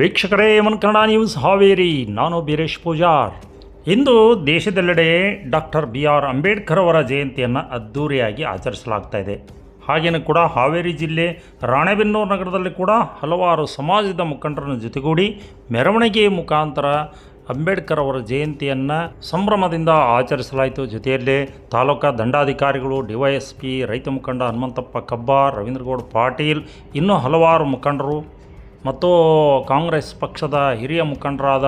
ವೀಕ್ಷಕರೇ, ಮನ್ ಕನ್ನಡ ನ್ಯೂಸ್ ಹಾವೇರಿ, ನಾನು ಬೀರೇಶ್ ಪೂಜಾರ್. ಇಂದು ದೇಶದೆಲ್ಲೆಡೆ ಡಾಕ್ಟರ್ ಬಿ ಆರ್ ಅಂಬೇಡ್ಕರ್ ಅವರ ಜಯಂತಿಯನ್ನು ಅದ್ಧೂರಿಯಾಗಿ ಆಚರಿಸಲಾಗ್ತಾ ಇದೆ. ಹಾಗೇನೂ ಕೂಡ ಹಾವೇರಿ ಜಿಲ್ಲೆ ರಾಣೆಬೆನ್ನೂರು ನಗರದಲ್ಲಿ ಕೂಡ ಹಲವಾರು ಸಮಾಜದ ಮುಖಂಡರನ್ನು ಜೊತೆಗೂಡಿ ಮೆರವಣಿಗೆ ಮುಖಾಂತರ ಅಂಬೇಡ್ಕರ್ ಅವರ ಜಯಂತಿಯನ್ನು ಸಂಭ್ರಮದಿಂದ ಆಚರಿಸಲಾಯಿತು. ಜೊತೆಯಲ್ಲೇ ತಾಲೂಕಾ ದಂಡಾಧಿಕಾರಿಗಳು ಡಿವೈಎಸ್ಪಿ ರೈತ ಮುಖಂಡ ಹನುಮಂತಪ್ಪ ಕಬ್ಬಾರ್, ರವೀಂದ್ರಗೌಡ ಪಾಟೀಲ್, ಇನ್ನೂ ಹಲವಾರು ಮುಖಂಡರು ಮತ್ತು ಕಾಂಗ್ರೆಸ್ ಪಕ್ಷದ ಹಿರಿಯ ಮುಖಂಡರಾದ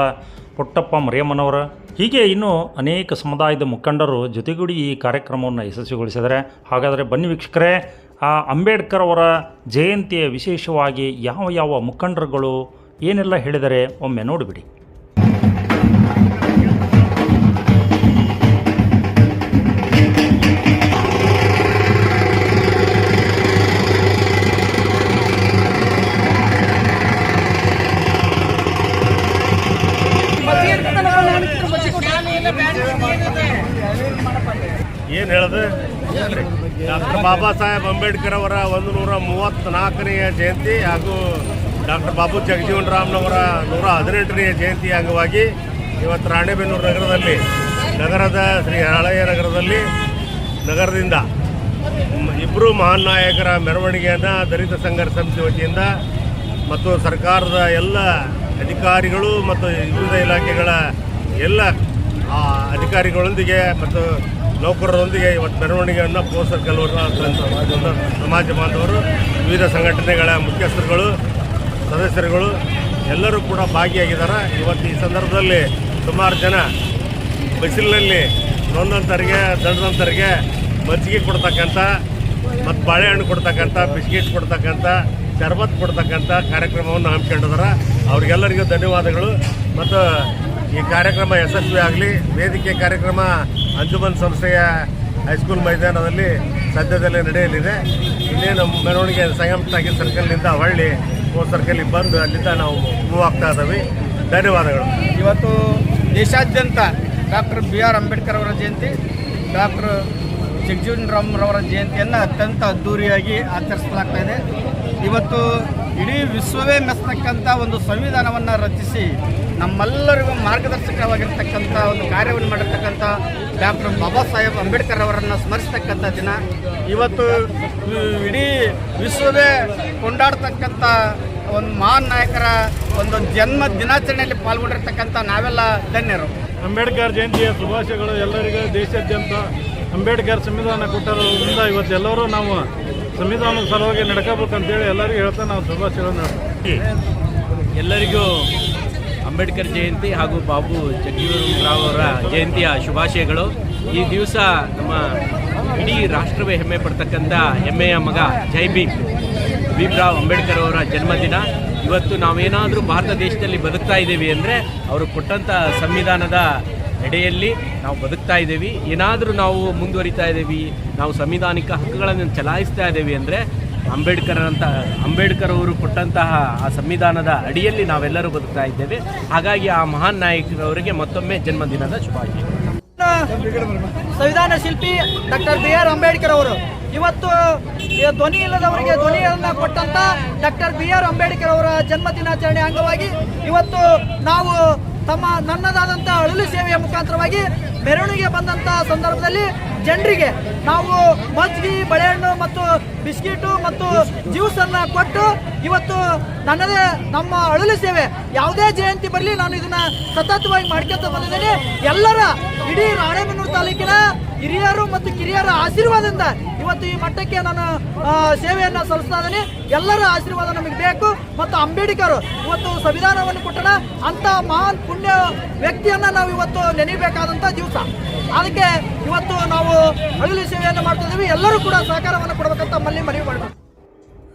ಪುಟ್ಟಪ್ಪ ಮರಿಯಮ್ಮನವರ. ಹೀಗೆ ಇನ್ನೂ ಅನೇಕ ಸಮುದಾಯದ ಮುಖಂಡರು ಜೊತೆಗೂಡಿ ಈ ಕಾರ್ಯಕ್ರಮವನ್ನು ಯಶಸ್ವಿಗೊಳಿಸಿದರೆ ಹಾಗಾದರೆ ಬನ್ನಿ ವೀಕ್ಷಕರೇ, ಆ ಅಂಬೇಡ್ಕರ್ ಅವರ ಜಯಂತಿಯ ವಿಶೇಷವಾಗಿ ಯಾವ ಯಾವ ಮುಖಂಡರುಗಳು ಏನೆಲ್ಲ ಹೇಳಿದರೆ ಒಮ್ಮೆ ನೋಡಿಬಿಡಿ. ಏನು ಹೇಳೋದು? ಡಾಕ್ಟರ್ ಬಾಬಾ ಸಾಹೇಬ್ ಅಂಬೇಡ್ಕರ್ ಅವರ ಒಂದು ನೂರ ಮೂವತ್ತ್ನಾಲ್ಕನೆಯ ಜಯಂತಿ ಹಾಗೂ ಡಾಕ್ಟರ್ ಬಾಬು ಜಗಜೀವನ್ ರಾಮ್ನವರ ನೂರ ಹದಿನೆಂಟನೆಯ ಜಯಂತಿ ಅಂಗವಾಗಿ ಇವತ್ತು ರಾಣೆಬೆನ್ನೂರು ನಗರದಲ್ಲಿ, ನಗರದ ಶ್ರೀ ಹಳೆಯ ನಗರದಲ್ಲಿ, ನಗರದಿಂದ ಇಬ್ಬರು ಮಹಾನ್ ನಾಯಕರ ಮೆರವಣಿಗೆಯನ್ನು ದಲಿತ ಸಂಘರ್ಷ ಸಮಿತಿ ವತಿಯಿಂದ ಮತ್ತು ಸರ್ಕಾರದ ಎಲ್ಲ ಅಧಿಕಾರಿಗಳು ಮತ್ತು ವಿವಿಧ ಇಲಾಖೆಗಳ ಎಲ್ಲ ಆ, ಅಧಿಕಾರಿಗಳೊಂದಿಗೆ ಮತ್ತು ನೌಕರರೊಂದಿಗೆ ಇವತ್ತು ಮೆರವಣಿಗೆಯನ್ನು ಪೋಸ್ಟರ್ ಕೆಲವರು ಸಮಾಜ ಬಾಂಧವರು ವಿವಿಧ ಸಂಘಟನೆಗಳ ಮುಖ್ಯಸ್ಥರುಗಳು ಸದಸ್ಯರುಗಳು ಎಲ್ಲರೂ ಕೂಡ ಭಾಗಿಯಾಗಿದ್ದಾರೆ. ಇವತ್ತು ಈ ಸಂದರ್ಭದಲ್ಲಿ ಸುಮಾರು ಜನ ಬಿಸಿಲಿನಲ್ಲಿ ನೊಂದಂಥರಿಗೆ ದಂಡದಂಥರಿಗೆ ಮಜ್ಜಿಗೆ ಕೊಡ್ತಕ್ಕಂಥ ಮತ್ತು ಬಾಳೆಹಣ್ಣು ಕೊಡ್ತಕ್ಕಂಥ ಬಿಸ್ಕೆಟ್ ಕೊಡ್ತಕ್ಕಂಥ ಶರ್ಬತ್ ಕೊಡ್ತಕ್ಕಂಥ ಕಾರ್ಯಕ್ರಮವನ್ನು ಹಮ್ಮಿಕೊಂಡಿದ್ದಾರೆ. ಅವ್ರಿಗೆಲ್ಲರಿಗೂ ಧನ್ಯವಾದಗಳು. ಮತ್ತು ಈ ಕಾರ್ಯಕ್ರಮ ಯಶಸ್ವಿ ಆಗಲಿ. ವೇದಿಕೆ ಕಾರ್ಯಕ್ರಮ ಅಂಜುಮನ್ ಸಂಸ್ಥೆಯ ಹೈಸ್ಕೂಲ್ ಮೈದಾನದಲ್ಲಿ ಸದ್ಯದಲ್ಲೇ ನಡೆಯಲಿದೆ. ಇನ್ನೇನು ಮೆರವಣಿಗೆ ಸಂಗಮ ಟಾಕಿ ಸರ್ಕಲ್ನಿಂದ ಹೊಳ್ಳಿ, ಓ ಸರ್ಕಲ್ಲಿ ಬಂದು ಅಲ್ಲಿಂದ ನಾವು ಮೂವ್ ಆಗ್ತಾ ಇದ್ದೀವಿ. ಧನ್ಯವಾದಗಳು. ಇವತ್ತು ದೇಶಾದ್ಯಂತ ಡಾಕ್ಟರ್ ಬಿ ಆರ್ ಅಂಬೇಡ್ಕರ್ ಅವರ ಜಯಂತಿ, ಡಾಕ್ಟರ್ ಜಗಜೀವನ್ ರಾಮ್ರವರ ಜಯಂತಿಯನ್ನು ಅತ್ಯಂತ ಅದ್ಧೂರಿಯಾಗಿ ಆಚರಿಸಲಾಗ್ತಾ ಇದೆ. ಇವತ್ತು ಇಡೀ ವಿಶ್ವವೇ ಮೆಸ್ತಕ್ಕಂಥ ಒಂದು ಸಂವಿಧಾನವನ್ನು ರಚಿಸಿ ನಮ್ಮೆಲ್ಲರಿಗೂ ಮಾರ್ಗದರ್ಶಕವಾಗಿರ್ತಕ್ಕಂಥ ಒಂದು ಕಾರ್ಯವನ್ನು ಮಾಡಿರ್ತಕ್ಕಂಥ ಡಾಕ್ಟರ್ ಬಾಬಾ ಸಾಹೇಬ್ ಅಂಬೇಡ್ಕರ್ ಅವರನ್ನು ಸ್ಮರಿಸ್ತಕ್ಕಂಥ ದಿನ. ಇವತ್ತು ಇಡೀ ವಿಶ್ವವೇ ಕೊಂಡಾಡ್ತಕ್ಕಂಥ ಒಂದು ಮಹಾನ್ ನಾಯಕರ ಒಂದು ಜನ್ಮ ದಿನಾಚರಣೆಯಲ್ಲಿ ಪಾಲ್ಗೊಂಡಿರ್ತಕ್ಕಂಥ ನಾವೆಲ್ಲ ಧನ್ಯರು. ಅಂಬೇಡ್ಕರ್ ಜಯಂತಿಯ ಶುಭಾಶಯಗಳು ಎಲ್ಲರಿಗೂ ದೇಶಾದ್ಯಂತ ಅಂಬೇಡ್ಕರ್ ಸಂವಿಧಾನ ಕೊಟ್ಟರೋದ್ರಿಂದ ಇವತ್ತು ಎಲ್ಲರೂ ನಾವು ಸಂವಿಧಾನದ ಸಲುವಾಗಿ ನಡ್ಕೋಬೇಕಂತೇಳಿ ಎಲ್ಲರಿಗೂ ಹೇಳ್ತಾ ನಾವು ಶುಭಾಶಯಗಳನ್ನು ಎಲ್ಲರಿಗೂ ಅಂಬೇಡ್ಕರ್ ಜಯಂತಿ ಹಾಗೂ ಬಾಬು ರಾವ್ ಅವರ ಜಯಂತಿಯ ಶುಭಾಶಯಗಳು. ಈ ದಿವಸ ನಮ್ಮ ಇಡೀ ರಾಷ್ಟ್ರವೇ ಹೆಮ್ಮೆ ಪಡ್ತಕ್ಕಂಥ ಹೆಮ್ಮೆಯ ಮಗ ಜೈ ಭೀಮ್. ಭೀಮ್ರಾವ್ ಅಂಬೇಡ್ಕರ್ ಅವರ ಜನ್ಮದಿನ. ಇವತ್ತು ನಾವೇನಾದರೂ ಭಾರತ ದೇಶದಲ್ಲಿ ಬದುಕ್ತಾ ಇದ್ದೀವಿ ಅಂದರೆ ಅವರು ಕೊಟ್ಟಂಥ ಸಂವಿಧಾನದ ಎಡೆಯಲ್ಲಿ ನಾವು ಬದುಕ್ತಾ ಇದ್ದೀವಿ. ಏನಾದರೂ ನಾವು ಮುಂದುವರಿತಾ ಇದ್ದೀವಿ. ನಾವು ಸಂವಿಧಾನಿಕ ಹಕ್ಕುಗಳನ್ನು ಚಲಾಯಿಸ್ತಾ ಇದ್ದೀವಿ ಅಂದರೆ ಅಂಬೇಡ್ಕರ್ ಅಂತ ಅಂಬೇಡ್ಕರ್ ಅವರು ಕೊಟ್ಟಂತಹ ಆ ಸಂವಿಧಾನದ ಅಡಿಯಲ್ಲಿ ನಾವೆಲ್ಲರೂ ಬದುಕ್ತಾ ಇದ್ದೇವೆ. ಹಾಗಾಗಿ ಆ ಮಹಾನ್ ನಾಯಕರವರಿಗೆ ಮತ್ತೊಮ್ಮೆ ಜನ್ಮದಿನದ ಶುಭಾಶಯ. ಸಂವಿಧಾನ ಶಿಲ್ಪಿ ಡಾಕ್ಟರ್ ಬಿ ಆರ್ ಅಂಬೇಡ್ಕರ್ ಅವರು. ಇವತ್ತು ಧ್ವನಿ ಇಲ್ಲದವರಿಗೆ ಧ್ವನಿಯನ್ನ ಕೊಟ್ಟಂತ ಡಾಕ್ಟರ್ ಬಿ ಆರ್ ಅಂಬೇಡ್ಕರ್ ಅವರ ಜನ್ಮ ದಿನಾಚರಣೆ ಅಂಗವಾಗಿ ಇವತ್ತು ನಾವು ತಮ್ಮ ನನ್ನದಾದಂಥ ಅಳಲು ಸೇವೆಯ ಮುಖಾಂತರವಾಗಿ ಮೆರವಣಿಗೆ ಬಂದಂಥ ಸಂದರ್ಭದಲ್ಲಿ ಜನರಿಗೆ ನಾವು ಮಜ್ಜಿಗೆ ಬಳೆಹಣ್ಣು ಮತ್ತು ಬಿಸ್ಕಿಟು ಮತ್ತು ಜ್ಯೂಸ್ ಅನ್ನ ಕೊಟ್ಟು ಇವತ್ತು ನನ್ನದೇ ನಮ್ಮ ಅಳಲು ಸೇವೆ. ಯಾವುದೇ ಜಯಂತಿ ಬರಲಿ ನಾನು ಇದನ್ನ ಸತತವಾಗಿ ಮಾಡ್ಕೊಂತ ಬಂದಿದ್ದೇನೆ. ಎಲ್ಲರ ಇಡೀ ರಾಣೆಬೆನ್ನೂರು ತಾಲೂಕಿನ ಹಿರಿಯರು ಮತ್ತು ಕಿರಿಯರ ಆಶೀರ್ವಾದದಿಂದ ಇವತ್ತು ಈ ಮಟ್ಟಕ್ಕೆ ನಾನು ಸೇವೆಯನ್ನು ಸಲ್ಲಿಸ್ತಾ ಇದ್ದೀನಿ. ಎಲ್ಲರ ಆಶೀರ್ವಾದ ನಮಗೆ ಬೇಕು. ಅಂಬೇಡ್ಕರ್ ಇವತ್ತು ಸಂವಿಧಾನವನ್ನು ಕೊಟ್ಟಣ ಅಂತ ಮಹಾನ್ ಪುಣ್ಯ ವ್ಯಕ್ತಿಯನ್ನ ನಾವು ಇವತ್ತು ನೆನೆಯಬೇಕಾದಂತ ದಿವಸ. ಅದಕ್ಕೆ ಇವತ್ತು ನಾವು ಅಗಲಿ ಸೇವೆಯನ್ನು ಮಾಡ್ತಾ ಇದ್ದೀವಿ ಎಲ್ಲರೂ ಕೂಡ ಸಹಕಾರವನ್ನು ಕೊಡಬೇಕಂತ ಮಲ್ಲಿ ಮನವಿ ಮಾಡೋಣ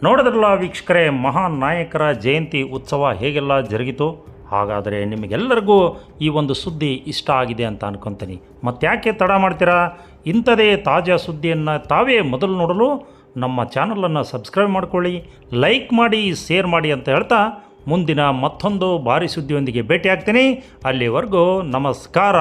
ನೋಡಿದ್ರಲ್ಲ ವೀಕ್ಷಕರೇ, ಮಹಾನ್ ನಾಯಕರ ಜಯಂತಿ ಉತ್ಸವ ಹೇಗೆಲ್ಲ ಜರುಗಿತು? ಹಾಗಾದರೆ ನಿಮಗೆಲ್ಲರಿಗೂ ಈ ಒಂದು ಸುದ್ದಿ ಇಷ್ಟ ಆಗಿದೆ ಅಂತ ಅನ್ಕೊತೀನಿ. ಮತ್ತ್ಯಾಕೆ ತಡ ಮಾಡ್ತೀರಾ? ಇಂಥದೇ ತಾಜಾ ಸುದ್ದಿಯನ್ನು ತಾವೇ ಮೊದಲು ನೋಡಲು ನಮ್ಮ ಚಾನಲನ್ನು ಸಬ್ಸ್ಕ್ರೈಬ್ ಮಾಡ್ಕೊಳ್ಳಿ, ಲೈಕ್ ಮಾಡಿ, ಶೇರ್ ಮಾಡಿ ಅಂತ ಹೇಳ್ತಾ ಮುಂದಿನ ಮತ್ತೊಂದು ಭಾರಿ ಸುದ್ದಿಯೊಂದಿಗೆ ಭೇಟಿ ಆಗ್ತೀನಿ ಅಲ್ಲಿವರೆಗೂ ನಮಸ್ಕಾರ.